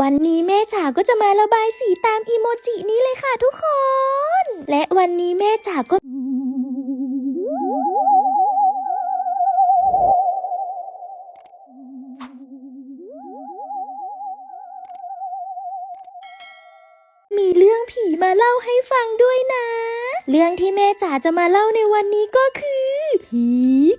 วันนี้แม่จ๋าก็จะมาระบายสีตามอีโมจินี้เลยค่ะทุกคน และวันนี้แม่จ๋าก็มีเรื่องผีมาเล่าให้ฟังด้วยนะ เรื่องที่แม่จ๋าจะมาเล่าในวันนี้ก็คือ ผี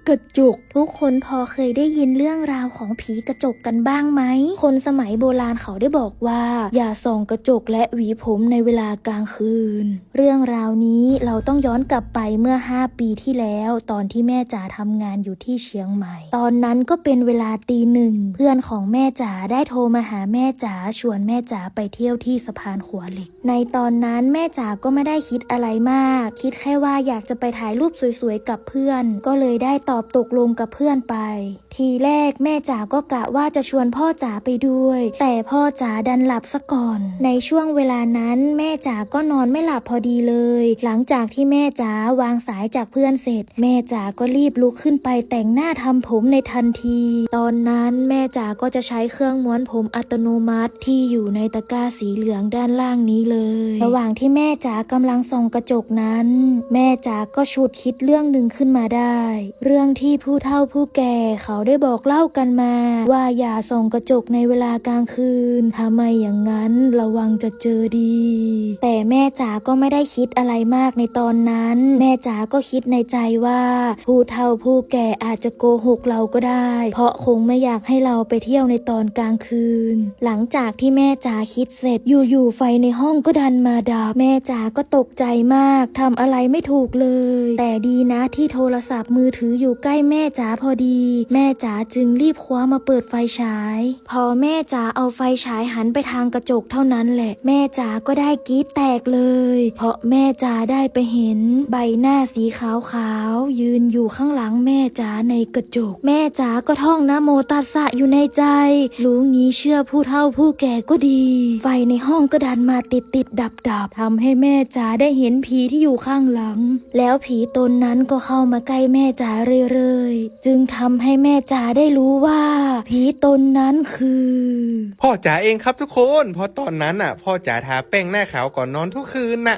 กระจก ทุกคนพอเคยได้ยินเรื่องราวของผีกระจกกันบ้างไหม คนสมัยโบราณเขาได้บอกว่า อย่าส่องกระจกและหวีผมในเวลากลางคืน เรื่องราวนี้เราต้องย้อนกลับไปเมื่อ 5 ปีที่แล้ว ตอนที่แม่จ๋าทำงานอยู่ที่เชียงใหม่ ตอนนั้นก็เป็นเวลาตีหนึ่ง เพื่อนของแม่จ๋าได้โทรมาหาแม่จ๋าชวนแม่จ๋าไปเที่ยวที่สะพานขัวเหล็ก ในตอนนั้นแม่จ๋าก็ไม่ได้คิดอะไรมาก คิดแค่ว่าอยากจะไปถ่ายรูปสวยๆกับเพื่อนก็เลยได้ตอบตกลงกับเพื่อนไป ทีแรกแม่จ๋าก็กะว่าจะชวนพ่อจ๋าไปด้วย แต่พ่อจ๋าดันหลับซะก่อน ในช่วงเวลานั้นแม่จ๋าก็นอนไม่หลับพอดีเลย หลังจากที่แม่จ๋าวางสายจากเพื่อนเสร็จ แม่จ๋าก็รีบลุกขึ้นไปแต่งหน้าทำผมในทันที ตอนนั้นแม่จ๋าก็จะใช้เครื่องม้วนผมอัตโนมัติที่อยู่ในตะกร้าสีเหลืองด้านล่างนี้เลย ระหว่างที่แม่จ๋ากำลังส่องกระจกนั้น แม่จ๋าก็ฉุดคิดเรื่องหนึ่งขึ้นมาได้เรื่องที่ผู้เฒ่าผู้แก่เขาได้บอกเล่ากันมา ว่าอย่าส่องกระจกในเวลากลางคืนถ้าไมอย่างนั้นระวังจะเจอดี แต่แม่จ๋าก็ไม่ได้คิดอะไรมากในตอนนั้น แม่จ๋าก็คิดในใจว่า ผู้เฒ่าผู้แก่อาจจะโกหกเราก็ได้ เพราะคงไม่อยากให้เราไปเที่ยวในตอนกลางคืน หลังจากที่แม่จ๋าคิดเสร็จอยู่ๆไฟในห้องก็ดันมาดับแม่จ๋าก็ตกใจมากทำอะไรไม่ถูกเลย แต่ดีนะที่โทรศัพท์มือถืออยู่ใกล้แม่จ๋าพอดี แม่จ๋าจึงรีบคว้ามาเปิดไฟฉาย พอแม่จ๋าเอาไฟฉายหันไปทางกระจกเท่านั้นแหละ แม่จ๋าก็ได้กรีดแตกเลย เพราะแม่จ๋าได้ไปเห็น ใบหน้าสีขาวๆยืนอยู่ข้างหลังแม่จ๋าในกระจก แม่จ๋าก็ท่องนะโมตัสสะอยู่ในใจ รู้งี้เชื่อผู้เฒ่าผู้แก่ก็ดี ไฟในห้องก็ดันมาติดติดดับดับทำให้แม่จ๋าได้เห็นผีที่อยู่ข้างหลัง แล้วผีตนนั้นก็เข้ามาใกล้แม่จ๋าเรื่อยๆ จึงทำให้แม่จ๋าได้รู้ว่า ผีตนนั้นคือ พ่อจ๋าเองครับทุกคนเพราะตอนนั้นน่ะ พ่อจ๋าทาแป้งหน้าขาวก่อนนอนทุกคืนน่ะ